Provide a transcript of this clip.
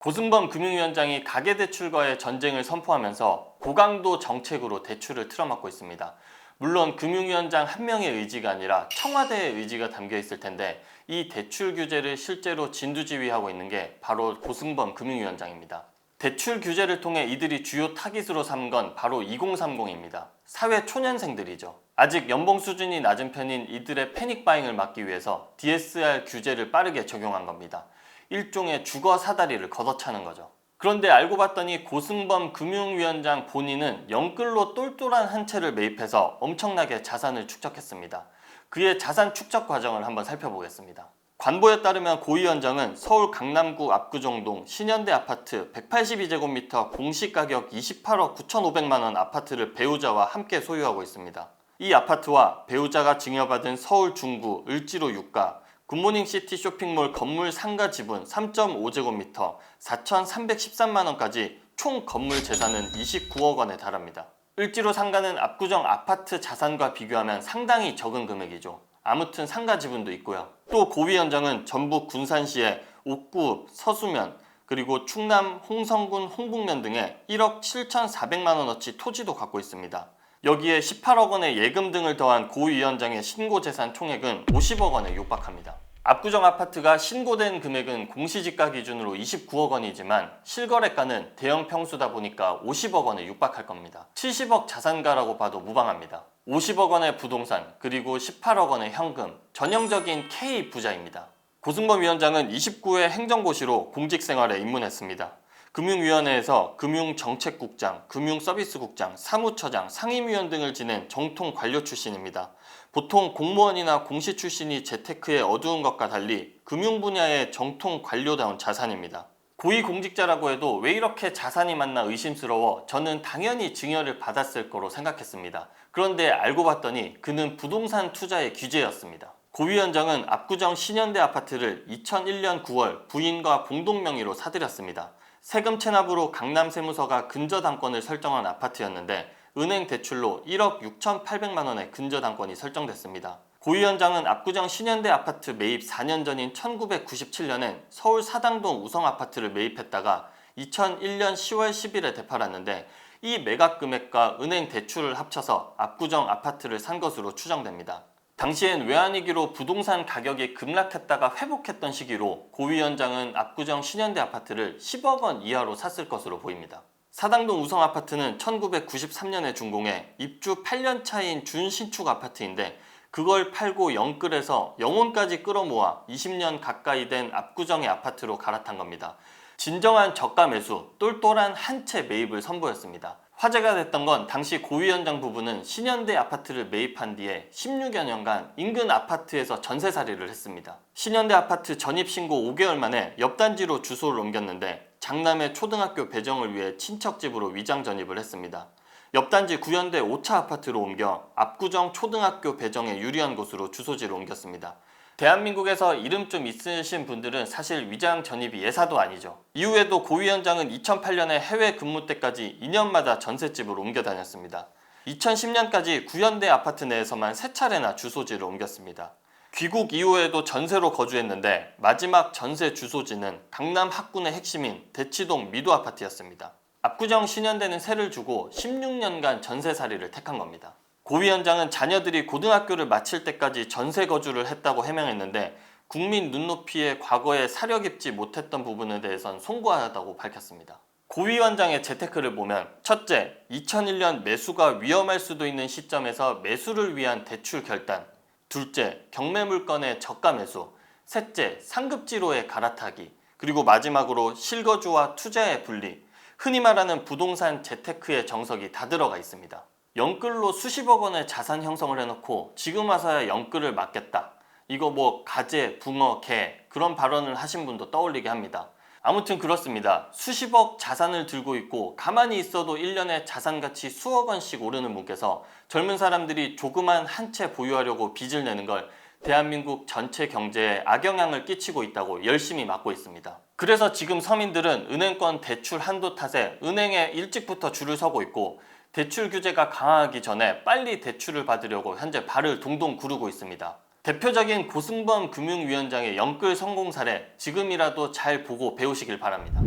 고승범 금융위원장이 가계대출과의 전쟁을 선포하면서 고강도 정책으로 대출을 틀어막고 있습니다. 물론 금융위원장 한 명의 의지가 아니라 청와대의 의지가 담겨 있을 텐데 이 대출 규제를 실제로 진두지휘하고 있는 게 바로 고승범 금융위원장입니다. 대출 규제를 통해 이들이 주요 타깃으로 삼은 건 바로 2030입니다. 사회 초년생들이죠. 아직 연봉 수준이 낮은 편인 이들의 패닉 바잉을 막기 위해서 DSR 규제를 빠르게 적용한 겁니다. 일종의 주거 사다리를 걷어차는 거죠. 그런데 알고 봤더니 고승범 금융위원장 본인은 영끌로 똘똘한 한 채를 매입해서 엄청나게 자산을 축적했습니다. 그의 자산 축적 과정을 한번 살펴보겠습니다. 관보에 따르면 고 위원장은 서울 강남구 압구정동 신현대 아파트 182제곱미터 공시 가격 28억 9,500만 원 아파트를 배우자와 함께 소유하고 있습니다. 이 아파트와 배우자가 증여받은 서울 중구 을지로 유가 굿모닝 시티 쇼핑몰 건물 상가 지분 3.5제곱미터 4,313만 원까지 총 건물 재산은 29억 원에 달합니다. 을지로 상가는 압구정 아파트 자산과 비교하면 상당히 적은 금액이죠. 아무튼 상가 지분도 있고요. 또 고 위원장은 전북 군산시의 옥구, 서수면, 그리고 충남 홍성군 홍북면 등에 1억 7,400만 원어치 토지도 갖고 있습니다. 여기에 18억 원의 예금 등을 더한 고 위원장의 신고 재산 총액은 50억 원에 육박합니다. 압구정 아파트가 신고된 금액은 공시지가 기준으로 29억 원이지만 실거래가는 대형 평수다 보니까 50억 원에 육박할 겁니다. 70억 자산가라고 봐도 무방합니다. 50억 원의 부동산 그리고 18억 원의 현금 전형적인 K 부자입니다. 고승범 위원장은 29회 행정고시로 공직 생활에 입문했습니다. 금융위원회에서 금융정책국장, 금융서비스국장, 사무처장, 상임위원 등을 지낸 정통 관료 출신입니다. 보통 공무원이나 공시 출신이 재테크에 어두운 것과 달리 금융 분야의 정통 관료다운 자산입니다. 고위 공직자라고 해도 왜 이렇게 자산이 많나 의심스러워 저는 당연히 증여를 받았을 거로 생각했습니다. 그런데 알고 봤더니 그는 부동산 투자의 규제였습니다. 고 위원장은 압구정 신현대 아파트를 2001년 9월 부인과 공동 명의로 사들였습니다. 세금 체납으로 강남세무서가 근저당권을 설정한 아파트였는데 은행 대출로 1억 6,800만 원의 근저당권이 설정됐습니다. 고 위원장은 압구정 신현대 아파트 매입 4년 전인 1997년엔 서울 사당동 우성 아파트를 매입했다가 2001년 10월 10일에 되팔았는데 이 매각 금액과 은행 대출을 합쳐서 압구정 아파트를 산 것으로 추정됩니다. 당시엔 외환위기로 부동산 가격이 급락했다가 회복했던 시기로 고 위원장은 압구정 신현대 아파트를 10억 원 이하로 샀을 것으로 보입니다. 사당동 우성 아파트는 1993년에 준공해 입주 8년 차인 준신축 아파트인데 그걸 팔고 영끌에서 영혼까지 끌어모아 20년 가까이 된 압구정의 아파트로 갈아탄 겁니다. 진정한 저가 매수, 똘똘한 한 채 매입을 선보였습니다. 화제가 됐던 건 당시 고 위원장 부부는 신현대 아파트를 매입한 뒤에 16여 년간 인근 아파트에서 전세살이를 했습니다. 신현대 아파트 전입신고 5개월 만에 옆 단지로 주소를 옮겼는데 장남의 초등학교 배정을 위해 친척집으로 위장 전입을 했습니다. 옆 단지 구현대 5차 아파트로 옮겨 압구정 초등학교 배정에 유리한 곳으로 주소지를 옮겼습니다. 대한민국에서 이름 좀 있으신 분들은 사실 위장 전입이 예사도 아니죠. 이후에도 고 위원장은 2008년에 해외 근무 때까지 2년마다 전셋집을 옮겨 다녔습니다. 2010년까지 구현대 아파트 내에서만 세 차례나 주소지를 옮겼습니다. 귀국 이후에도 전세로 거주했는데 마지막 전세 주소지는 강남 학군의 핵심인 대치동 미도 아파트였습니다. 압구정 신현대는 세를 주고 16년간 전세살이를 택한 겁니다. 고 위원장은 자녀들이 고등학교를 마칠 때까지 전세 거주를 했다고 해명했는데 국민 눈높이에 과거에 사려 깊지 못했던 부분에 대해선 송구하다고 밝혔습니다. 고 위원장의 재테크를 보면 첫째, 2001년 매수가 위험할 수도 있는 시점에서 매수를 위한 대출 결단 둘째, 경매 물건의 저가 매수 셋째, 상급지로의 갈아타기 그리고 마지막으로 실거주와 투자의 분리 흔히 말하는 부동산 재테크의 정석이 다 들어가 있습니다. 영끌로 수십억 원의 자산 형성을 해놓고 지금 와서야 영끌을 막겠다. 이거 뭐 가재, 붕어, 개 그런 발언을 하신 분도 떠올리게 합니다. 아무튼 그렇습니다. 수십억 자산을 들고 있고 가만히 있어도 1년에 자산 가치 수억 원씩 오르는 분께서 젊은 사람들이 조그만 한 채 보유하려고 빚을 내는 걸 대한민국 전체 경제에 악영향을 끼치고 있다고 열심히 막고 있습니다. 그래서 지금 서민들은 은행권 대출 한도 탓에 은행에 일찍부터 줄을 서고 있고 대출 규제가 강화하기 전에 빨리 대출을 받으려고 현재 발을 동동 구르고 있습니다. 대표적인 고승범 금융위원장의 영끌 성공 사례 지금이라도 잘 보고 배우시길 바랍니다.